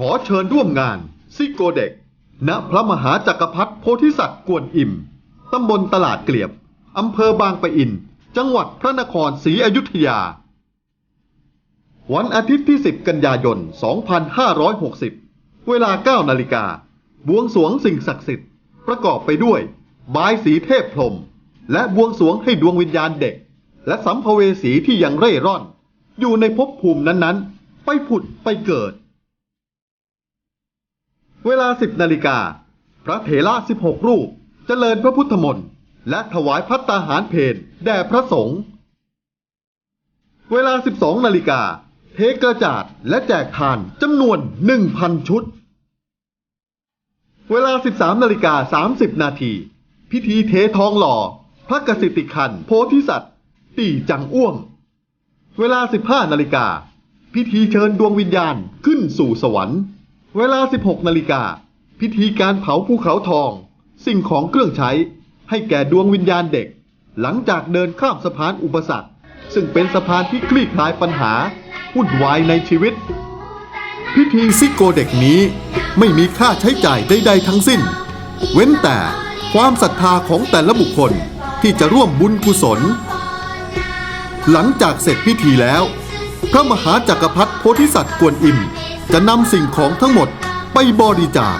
ขอเชิญร่วมงาน ซิโกเด็ก ณพระมหาจักรพรรดิโพธิสัตว์กวนอิม ตำบลตลาดเกลียบ อำเภอบางปะอิน จังหวัดพระนครศรีอยุธยา วันอาทิตย์ที่ 10 กันยายน 2560 เวลา 9 นาฬิกา บวงสรวงสิ่งศักดิ์สิทธิ์ ประกอบไปด้วย บายสีเทพพรหมและบวงสรวงให้ดวงวิญญาณเด็ก และสัมภเวสีที่ยังเร่ร่อน อยู่ในภพภูมินั้นๆ ไปผุดไปเกิด เวลา10นาฬิกา พระเถระ16รูปเจริญพระพุทธมนต์และถวายพัตตาหารเพนแด่พระสงฆ์เวลา12นาฬิกา เทกระจาดและแจกทานจำนวน1,000ชุด เวลา13นาฬิกา30นาที พิธีเททองหล่อ พระกสิทธิคันโพธิสัตว์ตีจังอ้วง เวลา15นาฬิกา พิธีเชิญดวงวิญญาณขึ้นสู่สวรรค์ เวลา 16 นาฬิกา พิธีการเผาภูเขาทอง สิ่งของเครื่องใช้ ให้แก่ดวงวิญญาณเด็ก หลังจากเดินข้ามสะพานอุปสรรค ซึ่งเป็นสะพานที่คลี่คลายปัญหาวุ่นวายในชีวิต พิธีซิโกเด็กนี้ไม่มีค่าใช้จ่ายใดๆทั้งสิ้น เว้นแต่ความศรัทธาของแต่ละบุคคลที่จะร่วมบุญกุศล หลังจากเสร็จพิธีแล้ว พระมหาจักรพรรดิโพธิสัตว์กวนอิม จะนำสิ่งของทั้งหมดไปบริจาค